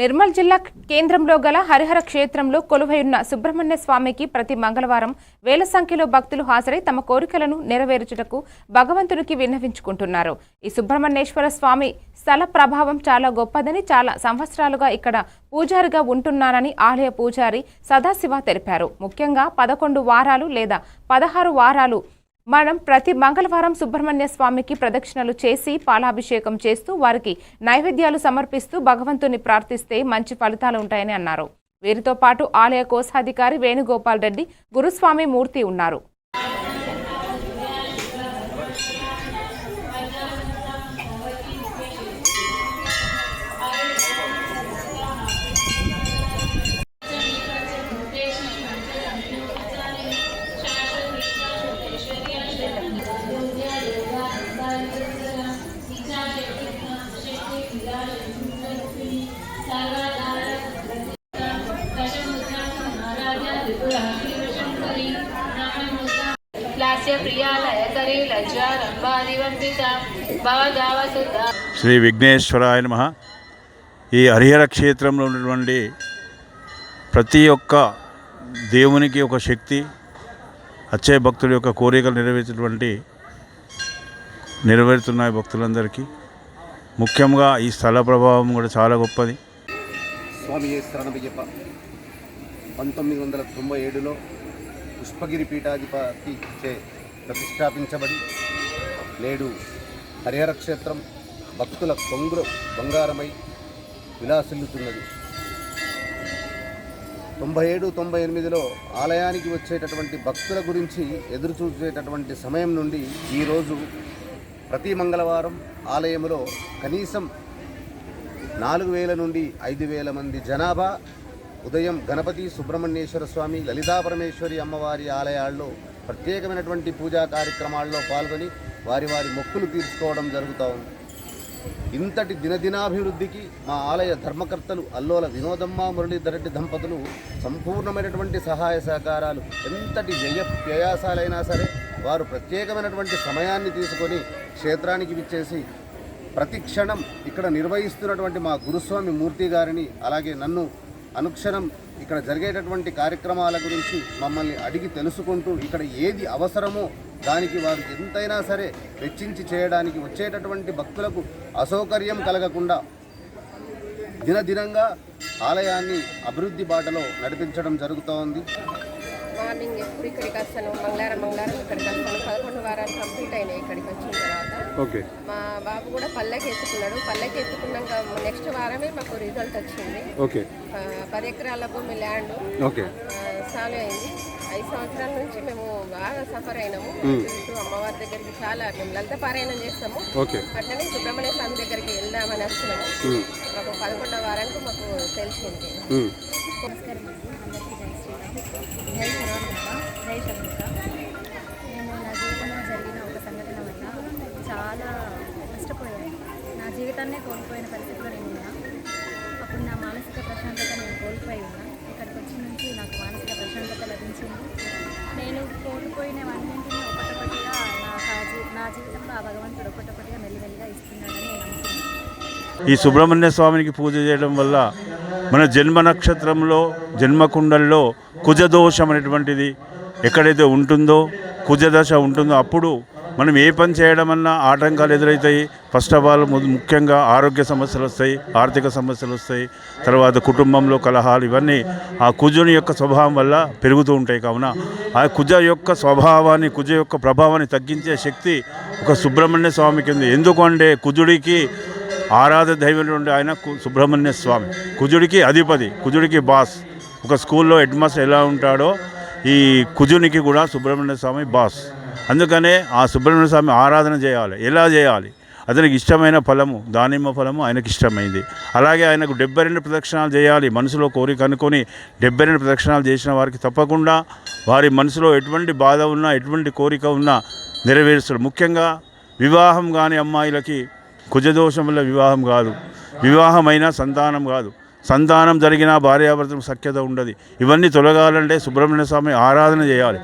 నిర్మల్ జిల్లా కేంద్రంలో గల హరిహర క్షేత్రంలో కొలువైయున్న సుబ్రహ్మణ్య స్వామికి ప్రతి మంగళవారం వేల సంఖ్యలో భక్తులు హాజరై తమ కోరికలను నెరవేర్చుటకు భగవంతునికి విన్నవించుకుంటున్నారు. ఈ సుబ్రహ్మణ్యేశ్వర స్వామి స్థల ప్రభావం చాలా గొప్పదని చాలా సంవత్సరాలుగా ఇక్కడ పూజారిగా ఉంటున్నానని ఆలయ పూజారి సదాశివ తెలిపారు. ముఖ్యంగా పదకొండు వారాలు లేదా పదహారు వారాలు మనం ప్రతి మంగళవారం సుబ్రహ్మణ్య స్వామికి ప్రదక్షిణలు చేసి పాలాభిషేకం చేస్తూ వారికి నైవేద్యాలు సమర్పిస్తూ భగవంతుని ప్రార్థిస్తే మంచి ఫలితాలు ఉంటాయని అన్నారు. వీరితో పాటు ఆలయ కోశాధికారి వేణుగోపాల్ రెడ్డి గురుస్వామి మూర్తి ఉన్నారు. శ్రీ విఘ్నేశ్వరాయ నమ. ఈ హరిహర క్షేత్రంలో ఉన్నటువంటి ప్రతి ఒక్క దేవునికి ఒక శక్తి అచ్చే భక్తుల యొక్క కోరికలు నెరవేర్చినటువంటి నెరవేరుతున్నాయి భక్తులందరికీ. ముఖ్యంగా ఈ స్థల ప్రభావం కూడా చాలా గొప్పది. స్వామి పంతొమ్మిది వందల తొంభై ఏడులో పుష్పగిరి పీఠాధిపతి చే ప్రతిష్టాపించబడి నేడు హరిహర క్షేత్రం భక్తుల కొంగురు బంగారమై విలాసిల్లుతున్నది. తొంభై ఏడు తొంభై ఎనిమిదిలో ఆలయానికి వచ్చేటటువంటి భక్తుల గురించి ఎదురు చూసేటటువంటి సమయం నుండి ఈరోజు ప్రతి మంగళవారం ఆలయంలో కనీసం నాలుగు వేల నుండి ఐదు వేల మంది జనాభా ఉదయం గణపతి సుబ్రహ్మణ్యేశ్వర స్వామి లలితా పరమేశ్వరి అమ్మవారి ఆలయాల్లో ప్రత్యేకమైనటువంటి పూజా కార్యక్రమాల్లో పాల్గొని వారి వారి మొక్కులు తీర్చుకోవడం జరుగుతూ ఉంది. ఇంతటి దినదినాభివృద్ధికి మా ఆలయ ధర్మకర్తలు అల్లోల వినోదమ్మ మురళీధరెడ్డి దంపతులు సంపూర్ణమైనటువంటి సహాయ సహకారాలు ఎంతటి వ్యయ వ్యయాసాలైనా సరే వారు ప్రత్యేకమైనటువంటి సమయాన్ని తీసుకొని క్షేత్రానికి విచ్చేసి ప్రతి క్షణం ఇక్కడ నిర్వహిస్తున్నటువంటి మా గురుస్వామి మూర్తి గారిని అలాగే నన్ను అనుక్షణం ఇక్కడ జరిగేటటువంటి కార్యక్రమాల గురించి మమ్మల్ని అడిగి తెలుసుకుంటూ ఇక్కడ ఏది అవసరమో దానికి వారు ఎంతైనా సరే వెచ్చించి చేయడానికి వచ్చేటటువంటి భక్తులకు అసౌకర్యం కలగకుండా దినదినంగా ఆలయాన్ని అభివృద్ధి బాటలో నడిపించడం జరుగుతోంది. మార్నింగ్ ఎప్పుడు ఇక్కడికి వస్తాను? మంగళవారం మంగళవారం ఇక్కడికి వస్తాను? వారాలు కంప్లీట్ అయినాయి ఇక్కడికి వచ్చిన తర్వాత. ఓకే. మా బాబు కూడా పల్లెకి ఎత్తుకున్నాడు. పల్లెకి ఎత్తుకున్నాక నెక్స్ట్ వారమే మాకు రిజల్ట్ వచ్చింది. ఓకే. పది ఎకరాల భూమి ల్యాండ్. ఓకే. సాల్వ్ అయింది. ఐదు సంవత్సరాల నుంచి మేము బాగా సఫర్ అయినాము. అమ్మవారి దగ్గరికి చాలా మేము లలిత పారాయణం చేస్తాము. ఓకే. అట్లనే సుబ్రహ్మణ్య స్వామి దగ్గరికి వెళ్దామని వస్తున్నాము మాకు పదకొండవ వారానికి మాకు తెలిసింది. నమస్కారం కోల్పోయిన పరిస్థితిలో నేను ఉన్నా. అప్పుడు నా మానసిక ప్రశాంతత నేను కోల్పోయి ఉన్నా. ఇక్కడికి వచ్చిన నుంచి నాకు మానసిక ప్రశాంతత లభించింది. నేను కోల్పోయినవన్నింటినీ ఒకటొకటిగా నా నా జీవితంలో ఆ భగవంతుడు ఒకటొకటిగా మెల్లిమెల్లిగా ఇస్తున్నాడని నేను ఈ సుబ్రహ్మణ్య స్వామికి పూజ చేయడం వల్ల మన జన్మ నక్షత్రంలో జన్మకుండల్లో కుజదోషం అనేటువంటిది ఎక్కడైతే ఉంటుందో కుజదశ ఉంటుందో అప్పుడు మనం ఏ పని చేయడం అన్నా ఆటంకాలు ఎదురవుతాయి ఫస్ట్ ఆఫ్ ఆల్ ము- ముఖ్యంగా ఆరోగ్య సమస్యలు వస్తాయి ఆర్థిక సమస్యలు వస్తాయి. తర్వాత కుటుంబంలో కలహాలు ఇవన్నీ ఆ కుజుని యొక్క స్వభావం వల్ల పెరుగుతూ ఉంటాయి కావున ఆ కుజ యొక్క స్వభావాన్ని కుజ యొక్క ప్రభావాన్ని తగ్గించే శక్తి ఒక సుబ్రహ్మణ్య స్వామికి ఉంది ఎందుకంటే కుజుడికి ఆరాధ దైవంలో ఉండే ఆయన కు- సుబ్రహ్మణ్య స్వామి. కుజుడికి అధిపతి కుజుడికి బాస్. ఒక స్కూల్లో హెడ్ మాస్టర్ ఎలా ఉంటాడో ఈ కుజునికి కూడా సుబ్రహ్మణ్య స్వామి బాస్. అందుకనే ఆ సుబ్రహ్మణ్య స్వామి ఆరాధన చేయాలి. ఎలా చేయాలి? అతనికి ఇష్టమైన ఫలము దానిమ్మ ఫలము ఆయనకి ఇష్టమైంది. అలాగే ఆయనకు డెబ్బై రెండు ప్రదక్షిణాలు చేయాలి. మనసులో కోరిక అనుకొని డెబ్బై రెండు ప్రదక్షిణాలు చేసిన వారికి తప్పకుండా వారి మనసులో ఎటువంటి బాధ ఉన్నా ఎటువంటి కోరిక ఉన్నా నెరవేరుస్తాడు ముఖ్యంగా వివాహం కాని అమ్మాయిలకి కుజదోషం వల్ల వివాహం కాదు. వివాహమైన సంతానం కాదు. సంతానం జరిగిన భార్యాభర్తలకు సఖ్యత ఉండదు. ఇవన్నీ తొలగాలంటే సుబ్రహ్మణ్య స్వామి ఆరాధన చేయాలి.